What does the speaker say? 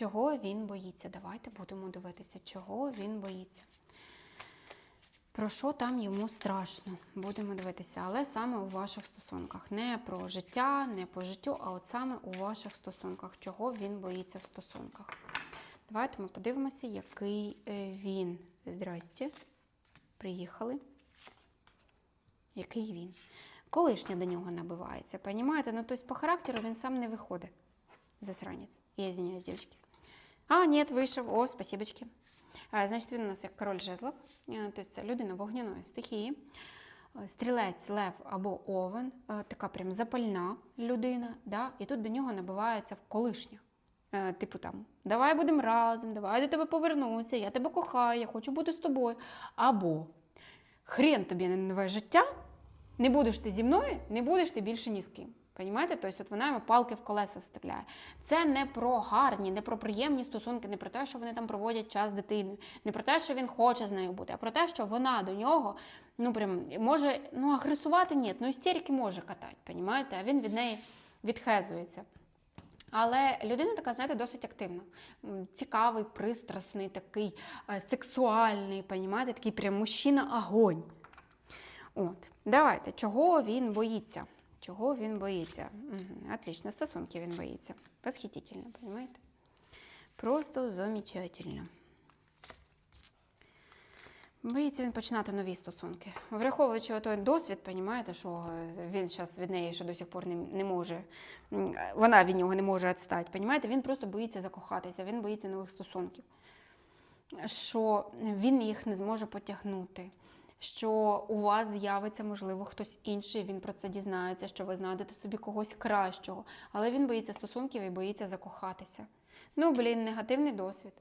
Чого він боїться? Давайте будемо дивитися, чого він боїться. Про що там йому страшно? Будемо дивитися, але саме у ваших стосунках. Не про життя, не по життю, а от саме у ваших стосунках. Чого він боїться в стосунках? Давайте ми подивимося, який е, він. Здрасте. Приїхали. Який він? Колишня до нього набивається. Понімаєте? Ну, тобто по характеру він сам не виходить. Засранець. Я извиняюсь, девочки. А, ні, вийшов. О, спасибочки. Значить, він у нас як король жезлов, Е, тобто людина вогняної стихії, Е, стрілець, лев або овен, е, така прям запальна людина, да? і тут до нього набивається колишня. Е, Типу там, давай будемо разом, давай до тебе повернуся, я тебе кохаю, я хочу бути з тобою. Або хрен тобі не нове життя, не будеш ти зі мною, не будеш ти більше ні з ким. Понімаєте? Тобто от вона йому палки в колеса вставляє. Це не про гарні, не про приємні стосунки, не про те, що вони там проводять час з дитиною, не про те, що він хоче з нею бути, а про те, що вона до нього ну прям може ну агресувати ні, ну істерики може катати, понімаєте? А він від неї відхезується. Але людина така, знаєте, досить активна. Цікавий, пристрасний, такий е, сексуальний, понімаєте, такий прям мужчина-огонь. От, давайте, чого він боїться? Чого він боїться? Угу, отлично, стосунки він боїться. Восхитительно, понимаете? Просто замечательно. Боїться він починати нові стосунки. Враховуючи той досвід, понімаєте, що він зараз від неї ще до сих пор не, не може, вона від нього не може відстати. Понімаєте? Він просто боїться закохатися, він боїться нових стосунків. Що він їх не зможе потягнути, що у вас з'явиться, можливо, хтось інший, він про це дізнається, що ви знайдете собі когось кращого. Але він боїться стосунків і боїться закохатися. Ну, блін, негативний досвід.